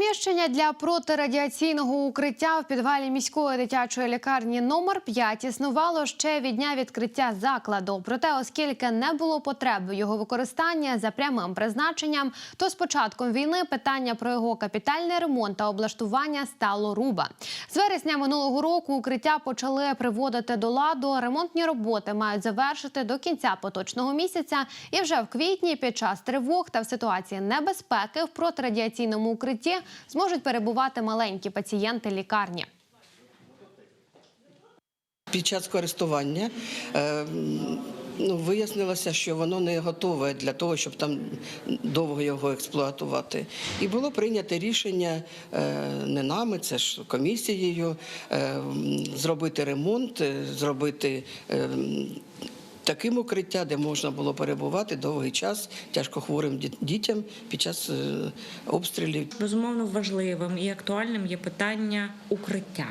Приміщення для протирадіаційного укриття в підвалі міської дитячої лікарні номер 5 існувало ще від дня відкриття закладу. Проте, оскільки не було потреби його використання за прямим призначенням, то з початком війни питання про його капітальний ремонт та облаштування стало руба. З вересня минулого року укриття почали приводити до ладу. Ремонтні роботи мають завершити до кінця поточного місяця. І вже в квітні під час тривог та в ситуації небезпеки в протирадіаційному укритті зможуть перебувати маленькі пацієнти лікарні. Під час користування е, ну, вияснилося, що воно не готове для того, щоб там довго його експлуатувати. І було прийнято рішення е, не нами, це ж комісією, е, зробити ремонт, зробити. Таким укриття, де можна було перебувати довгий час тяжкохворим діт- дітям під час е, обстрілів. Безумовно, важливим і актуальним є питання укриття.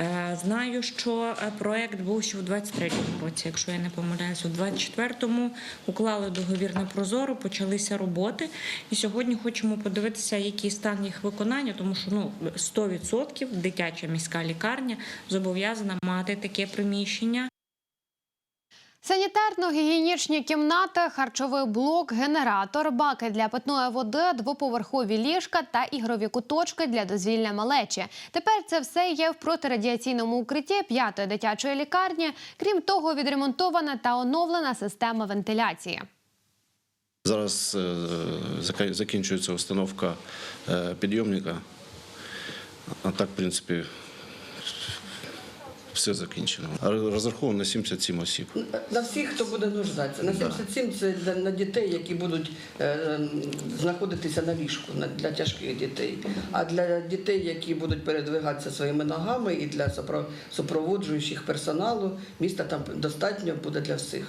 Е, Знаю, що е, проект був ще у 23-му році, якщо я не помиляюсь, у 24-му уклали договір на прозоро, почалися роботи. І сьогодні хочемо подивитися, який стан їх виконання, тому що ну 100% дитяча міська лікарня зобов'язана мати таке приміщення. Санітарно-гігієнічні кімнати, харчовий блок, генератор, баки для питної води, двоповерхові ліжка та ігрові куточки для дозвілля малечі. Тепер це все є в протирадіаційному укритті п'ятої дитячої лікарні. Крім того, відремонтована та оновлена система вентиляції. Зараз е, закінчується установка е, підйомника. А так, в принципі, все закінчено. А Розраховано на 77 осіб. На всіх, хто буде нуждатися. На 77 це для- на дітей, які будуть е, знаходитися на ліжку на- для тяжких дітей. А для дітей, які будуть передвигатися своїми ногами, і для супро- супроводжуючих персоналу, міста там достатньо буде для всіх.